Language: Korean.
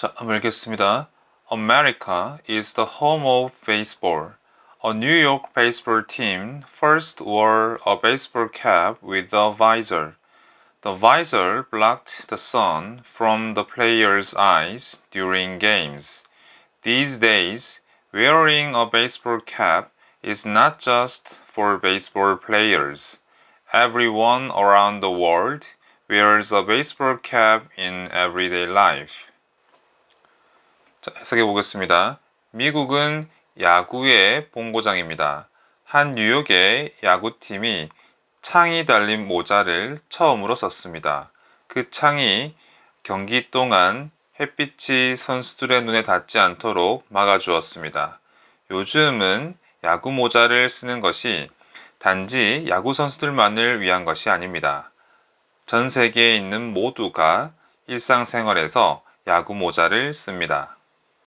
자, 한번 읽겠습니다. America is the home of baseball. A New York baseball team first wore a baseball cap with a visor. The visor blocked the sun from the players' eyes during games. These days, wearing a baseball cap is not just for baseball players. Everyone around the world wears a baseball cap in everyday life. 자, 해석해 보겠습니다. 미국은 야구의 본고장입니다. 한 뉴욕의 야구팀이 창이 달린 모자를 처음으로 썼습니다. 그 창이 경기 동안 햇빛이 선수들의 눈에 닿지 않도록 막아주었습니다. 요즘은 야구 모자를 쓰는 것이 단지 야구 선수들만을 위한 것이 아닙니다. 전 세계에 있는 모두가 일상생활에서 야구 모자를 씁니다.